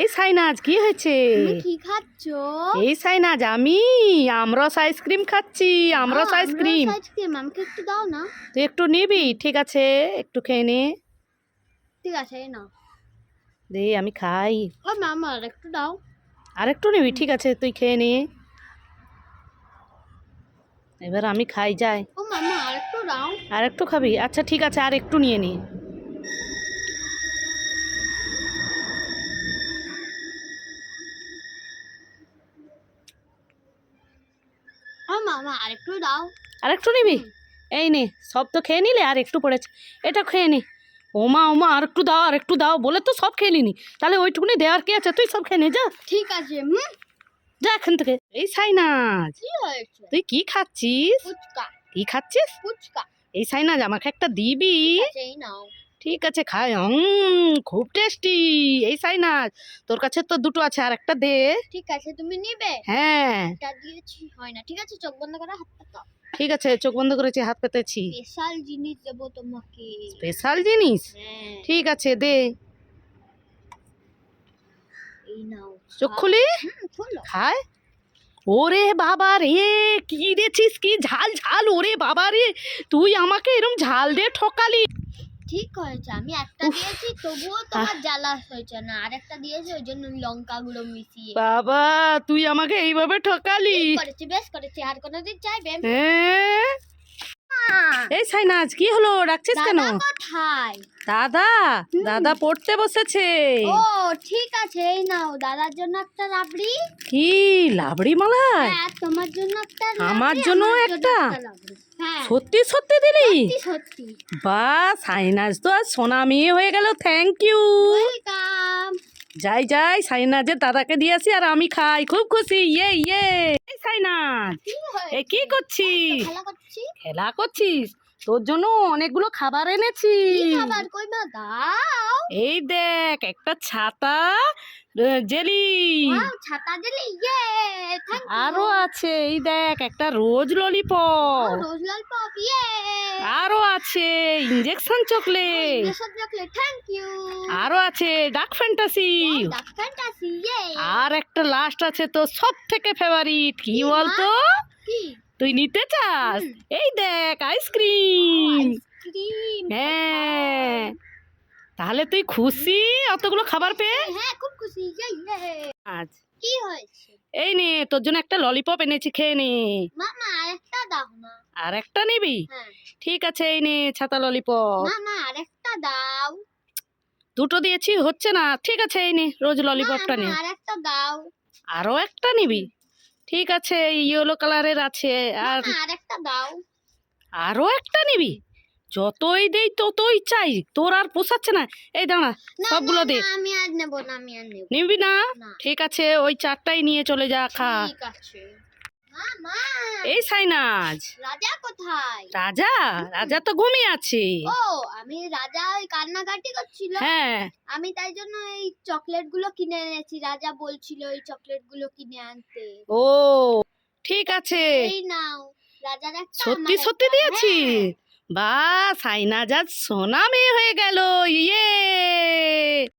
এই সাইনাজ কি হয়েছে? কি খাচ্ছ? এই সাইনাজ আমি আমরস আইসক্রিম খাচ্ছি আমরস আইসক্রিম। আইসক্রিম আমাকে একটু দাও না। তুই একটু নিবি ঠিক আছে একটু খেয়ে নে। ঠিক আছে এই নাও। দে আমি খাই। ও মামা আর একটু দাও। আর একটু নিবি ঠিক আছে তুই খেয়ে নে। এবার আমি খাই যাই। ও মামা আর একটু দাও। আর একটু খাবি? আচ্ছা ঠিক আছে আর একটু নিয়ে নি। ও মামা আর একটু দাও। আর একটু নিবি এই নে সব তো খেয়ে নিলে আর একটু পড়েছে। এটা খেয়ে নি। ওমা ওমা আর একটু দাও আর একটু দাও বলে তো সব খেয়ে নিনি তাহলে ওইটুকুনি দেওয়ার কি আছে? তুই সব খেয়ে নে যা। ঠিক আছে হুম। যা এখান থেকে। এই সাইনাজ তুই কি খাচ্ছিস? কি খাচ্ছিস? এই সাইনাজ আমাকে একটা দিবি। এই নাও। ঠিক আছে খাই। উম, খুব টেস্টি এই সাইনাজ তোর কাছে তো দুটো আছে আর একটা দে। ঠিক আছে তুমি নিবে? হ্যাঁ। এটা দিয়েছি হয় না। ঠিক আছে চোখ বন্ধ করে হাত ঠিক আছে চোখ বন্ধ করেছি হাত পেতেছি। স্পেশাল জিনিস দেবো তোমাকে। স্পেশাল জিনিস? হ্যাঁ। ঠিক আছে দে। এই নাও চোখ খুলি? খায় ওরে বাবা রে কি দিয়েছিস? কি ঝাল ঝাল ওরে বাবা রে। তুই আমাকে এরম ঝাল দিয়ে ঠকালি। ঠিক হয়েছে আমি একটা দিয়েছি তবুও তোমার জ্বালা হয়েছে না আর একটা দিয়েছি ওই জন্য লঙ্কা গুঁড়ো মিশিয়ে। বাবা তুই আমাকে এইভাবে ঠকালি। করেছি বেশ করেছি আর কোনোদিন চাইবে হ্যাঁ? এই সাইনাজ কি হলো? ডাকছিস কেন? দাদা কোথায়? দাদা দাদা পড়তে বসেছে। ও ঠিক আছে এই নাও দাদার জন্য একটা রাবড়ি কি লাবড়ি মালাই? হ্যাঁ তোমার জন্য একটা আমার জন্য একটা? হ্যাঁ। সত্যি সত্যি দিলি? সত্যি বা সাইনাজ তো আর সোনা মেয়ে হয়ে গেল থ্যাংক ইউ যাই যাই সাইনাজের দাদাকে দিয়ে আসি আর আমি খাই খুব খুশি ইয়ে ইয়ে। সাইনাজ এ কি করছিস? খেলা করছিস? তোর জন্য অনেকগুলো খাবার এনেছি। খাবার? কই মা দাও। এই দেখ একটা ছাতা জেলি। ছাতা দিলে ইয়ে আরও আছে এই দেখ একটা রোজ ললিপপ রোজ ইয়ে। আরও আছে ইঞ্জেকশন চকলেট এসব চকলেট থ্যাংক ইউ আরও আছে ডাক ফ্যান্টাসি ইয়ে। আর একটা লাস্ট আছে তো সব থেকে ফেভারিট কি কি বলতো? কি? তুই নিতে চাস? এই দেখ আইসক্রিম। হ্যাঁ। তাহলে তুই খুশি অতগুলো খাবার পেয়ে? হ্যাঁ খুব খুশি ইয়ে ইয়ে আজ। কি হয়েছে? এই নে তোর জন্য একটা ললিপপ এনেছি খেয়ে নে। মামা আরেকটা দাও না। আর একটা নিবি? হ্যাঁ। ঠিক আছে এই নে ছাতা ললিপপ। মামা আরেকটা দাও। দুটো দিয়েছি হচ্ছে না। ঠিক আছে এই নে রোজ ললিপপটা নে। আরেকটা দাও। আরও একটা নিবি? ঠিক আছে ইয়েলো কালারের আছে আর আরেকটা দাও। আরও একটা নিবি? যতই দেই ততই চাই তোর আর পোষাচ্ছে না। এই দাঁড়া সবগুলো দে। আমি আর নেব না আমি আর নেব। নিবি না? ঠিক আছে ওই চারটাই নিয়ে চলে যা খা। ঠিক আছে। এই সাইনাজ। রাজা কোথায়? রাজা? রাজা তো ঘুমিয়ে আছে। ও আমি রাজা ওই কান্নাকাটি করছিল। হ্যাঁ। আমি তাই জন্য এই চকলেটগুলো কিনে এনেছি। রাজা বলছিল এই চকলেটগুলো কিনে আনতে। ও ঠিক আছে। এই নাও। রাজার একটা সত্যি সত্যি দিয়েছি হ্যাঁ। বা সাইনাজ আজ সোনা মেয়ে হয়ে গেল। ইয়ে।